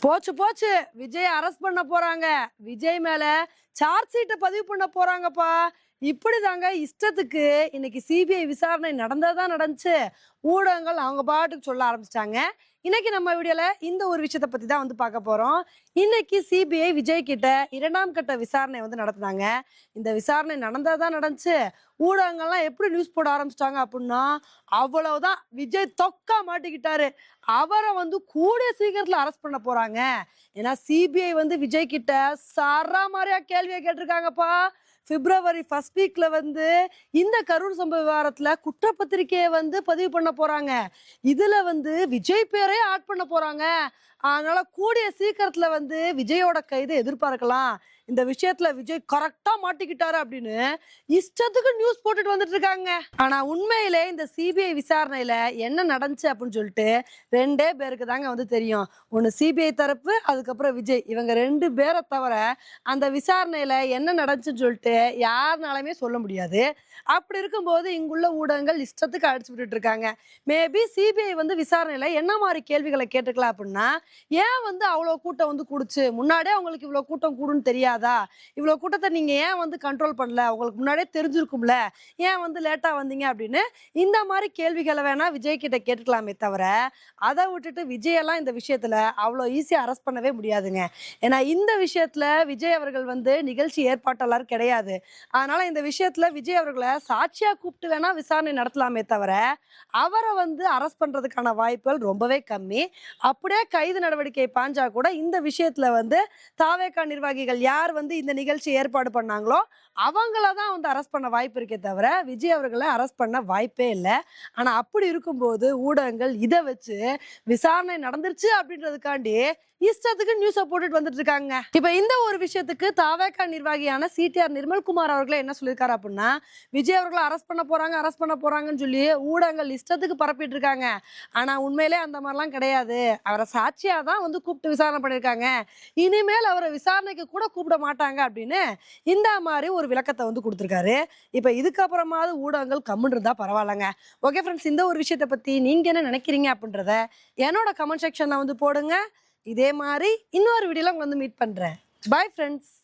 போச்சு போச்சு. விஜய் அரெஸ்ட் பண்ண போறாங்க. விஜய் மேல சார்ஜ் ஷீட்டை பதிவு பண்ண போறாங்கப்பா. இப்படிதாங்க இஷ்டத்துக்கு இன்னைக்கு சிபிஐ விசாரணை நடந்ததான் நடந்துச்சு. ஊடகங்கள் அவங்க பாட்டுக்கு சொல்ல ஆரம்பிச்சிட்டாங்க. இன்னைக்கு நம்ம வீடியோல இந்த ஒரு விஷயத்தை பத்தி தான் வந்து பார்க்க போறோம். இன்னைக்கு சிபிஐ விஜய் கிட்ட இரண்டாம் கட்ட விசாரணை வந்து நடத்தினாங்க. இந்த விசாரணை நடந்ததான் நடந்துச்சு. ஊடகங்கள்லாம் எப்படி நியூஸ் போட ஆரம்பிச்சிட்டாங்க அப்படின்னா அவ்வளவுதான். விஜய் தொக்கா மாட்டிக்கிட்டாரு. அவரை வந்து கூடிய சீக்கிரத்துல அரெஸ்ட் பண்ண போறாங்க. ஏன்னா சிபிஐ வந்து விஜய் கிட்ட சரா மாதிரியா கேள்வியை கேட்டிருக்காங்கப்பா. பிப்ரவரி ஃபர்ஸ்ட் வீக்ல வந்து இந்த கரூர் சம்பவ விவகாரத்துல குற்றப்பத்திரிக்கையை வந்து பதிவு பண்ண போறாங்க. இதுல வந்து விஜய் பேரே ஆட் பண்ண போறாங்க. அதனால கூடிய சீக்கிரத்துல வந்து விஜயோட கைது எதிர்பார்க்கலாம். இந்த விஷயத்துல விஜய் கரெக்டா மாட்டிக்கிட்டாரு அப்படின்னு இஷ்டத்துக்கு நியூஸ் போட்டுட்டு வந்துட்டு இருக்காங்க. ஆனா உண்மையிலே இந்த சிபிஐ விசாரணையில என்ன நடந்துச்சு அப்படின்னு சொல்லிட்டு ரெண்டே பேருக்கு தாங்க வந்து தெரியும். ஒன்னு சிபிஐ தரப்பு அதுக்கப்புறம் விஜய். இவங்க ரெண்டு பேரை தவிர அந்த விசாரணையில என்ன நடந்துச்சுன்னு சொல்லிட்டு யாருனாலுமே சொல்ல முடியாது. அப்படி இருக்கும்போது இங்குள்ள ஊடகங்கள் இஷ்டத்துக்கு அடிச்சு விட்டுட்டு இருக்காங்க. மேபி சிபிஐ வந்து விசாரணையில என்ன மாதிரி கேள்விகளை கேட்டுக்கலாம் அப்படின்னா ஏன் வந்து அவ்வளோ கூட்டம் வந்து கூடுச்சு? முன்னாடியே அவங்களுக்கு இவ்வளோ கூட்டம் கூடுன்னு தெரியாதா? இவ்வளோ கூட்டத்தை நீங்க ஏன் வந்து கண்ட்ரோல் பண்ணல? உங்களுக்கு முன்னாடியே தெரிஞ்சிருக்கும்ல. ஏன் வந்து லேட்டா வந்தீங்க அப்படின்னு இந்த மாதிரி கேள்விகளை வேணா விஜய் கிட்ட கேட்டுக்கலாமே தவிர அதை விட்டுட்டு விஜயெல்லாம் இந்த விஷயத்துல அவ்வளோ ஈஸியாக அரெஸ்ட் பண்ணவே முடியாதுங்க. ஏன்னா இந்த விஷயத்துல விஜய் அவர்கள் வந்து நிகழ்ச்சி ஏற்பாட்டாளர் கிடையாது. அதனால இந்த விஷயத்துல விஜய் அவர்களை சாட்சியா கூப்பிட்டு வேணா விசாரணை நடத்தலாமே தவிர அவரை வந்து அரெஸ்ட் பண்றதுக்கான வாய்ப்புகள் ரொம்பவே கம்மி. அப்படியே கைது நடவடிக்கை பாஞ்சா கூட இந்த விஷயத்துல வந்து தாவேக்கா நிர்வாகிகள் யார் வந்து இந்த நிகழ்ச்சி ஏற்பாடு பண்ணாங்களோ அவங்கள தான் வந்து அரெஸ்ட் பண்ண வாய்ப்பு இருக்கே தவிர விஜய் அவர்களை அரெஸ்ட் பண்ண வாய்ப்பே இல்லை. ஆனா அப்படி இருக்கும்போது ஊடகங்கள் இதை வச்சு விசாரணை நடந்துருச்சு அப்படின்றதுக்காண்டி இஷ்டத்துக்கு நியூஸை போட்டுட்டு வந்துட்டு இருக்காங்க. இப்ப இந்த ஒரு விஷயத்துக்கு தாவேக்கா நிர்வாகியான சிடிஆர் நிர்மல்குமார் அவர்களே என்ன சொல்லியிருக்காரு அப்படின்னா விஜய் அவர்களை அரெஸ்ட் பண்ண போறாங்க அரெஸ்ட் பண்ண போறாங்கன்னு சொல்லி ஊடகங்கள் இஷ்டத்துக்கு பரப்பிட்டு இருக்காங்க. ஆனா உண்மையிலே அந்த மாதிரிலாம் கிடையாது. அவரை சாட்சியா தான் வந்து கூப்பிட்டு விசாரணை பண்ணியிருக்காங்க. இனிமேல் அவரை விசாரணைக்கு கூட கூப்பிட மாட்டாங்க அப்படின்னு இந்த மாதிரி ஒரு விளக்கத்தை வந்து கொடுத்துருக்காரு. இப்போ இதுக்கப்புறமாவது ஊடகங்கள் கம்முன்னு பரவாயில்லங்க. ஓகே ஃப்ரெண்ட்ஸ் இந்த ஒரு விஷயத்தை பத்தி நீங்க என்ன நினைக்கிறீங்க அப்படின்றத என்னோட கமெண்ட் செக்ஷன்ல வந்து போடுங்க. இதே மாதிரி இன்னொரு வீடியோல உங்களை வந்து மீட் பண்றேன். Bye friends